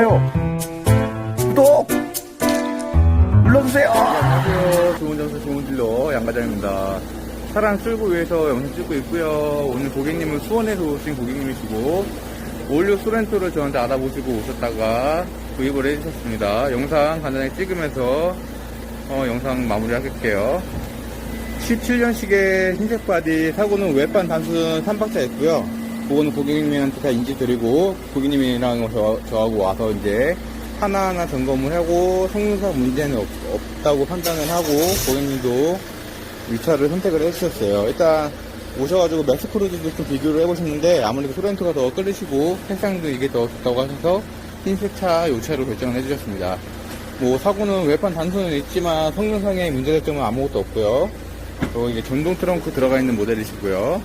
좋아요, 구독 눌러주세요. 안녕하세요. 좋은 장소 좋은 딜러 양과장입니다. 차량 쓸고 위해서 영상 찍고 있고요. 오늘 고객님은 수원에서 오신 고객님이시고 올류 소렌토를 저한테 알아보시고 오셨다가 구입을 해주셨습니다. 영상 간단하게 찍으면서 어, 영상 마무리 할게요. 17년식의 흰색 바디 사고는 외판 단순 3박자 있고요. 그거는 고객님한테 다 인지 드리고 고객님이랑 저, 저하고 와서 이제 하나하나 점검을 하고 성능상 문제는 없, 없다고 판단을 하고 고객님도 이 차를 선택을 해주셨어요. 일단 오셔가지고 맥스크루즈도 좀 비교를 해보셨는데 아무래도 소렌토가 더 끌리시고 색상도 이게 더 좋다고 하셔서 흰색 차이 차로 결정을 해주셨습니다. 뭐 사고는 외판 단순은 있지만 성능상의 문제될 점은 아무것도 없고요. 그리고 이게 전동 트렁크 들어가 있는 모델이시고요.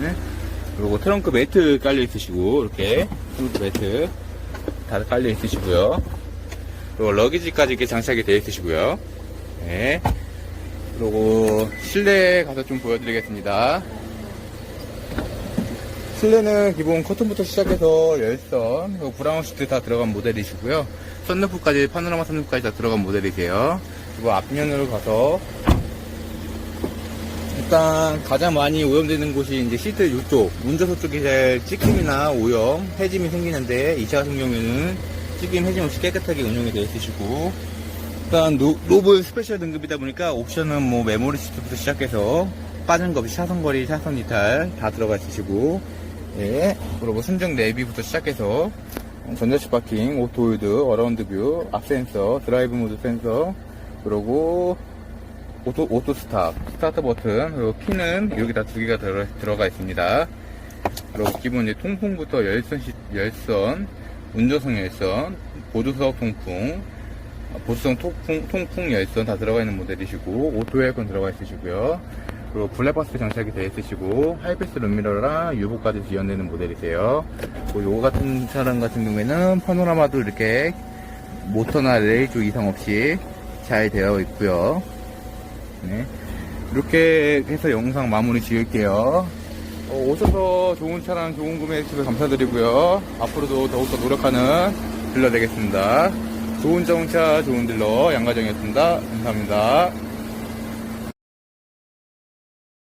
네. 그리고 트렁크 매트 깔려 있으시고 이렇게 트렁크 매트 다 깔려 있으시고요. 그리고 러기지까지 이렇게 장착이 되어 있으시고요. 네. 그리고 실내 가서 좀 보여드리겠습니다. 실내는 기본 커튼부터 시작해서 열선, 브라운 시트 다 들어간 모델이시고요. 썬루프까지, 파노라마 썬루프까지 다 들어간 모델이세요. 그리고 앞면으로 가서 일단 가장 많이 오염되는 곳이 이제 시트 이쪽 운전석 쪽에 제일 찌김이나 오염, 해짐이 생기는데 이 차 같은 경우에는 찌김, 해짐 없이 깨끗하게 운영이 되어 있으시고 일단 노, 로블 스페셜 등급이다 보니까 옵션은 뭐 메모리 시트부터 시작해서 빠진 거 없이 차선거리, 차선 이탈 다 들어가 있으시고 예 그리고 순정 내비부터 시작해서 전자식 파킹, 오토홀드, 어라운드 뷰, 앞 센서, 드라이브 모드 센서 그리고 오토, 오토 스탑, 스타트 버튼, 그리고 키는 여기 다 두 개가 들어, 들어가 있습니다. 그리고 기본 이제 통풍부터 열선, 시, 열선, 운전석 열선, 보조석 통풍, 아, 보조석 통풍, 통풍 열선 다 들어가 있는 모델이시고, 오토 에어컨 들어가 있으시고요. 그리고 블랙박스 장착이 되어 있으시고, 하이패스 룸미러랑 유보까지 지원되는 모델이세요. 그리고 요거 같은 차량 같은 경우에는 파노라마도 이렇게 모터나 레일 쪽 이상 없이 잘 되어 있고요. 네. 이렇게 해서 영상 마무리 지을게요. 어, 오셔서 좋은 차량, 좋은 구매 해 주셔서 감사드리고요. 앞으로도 더욱더 노력하는 딜러 되겠습니다. 좋은 자동차, 좋은 딜러, 양가정이었습니다. 감사합니다.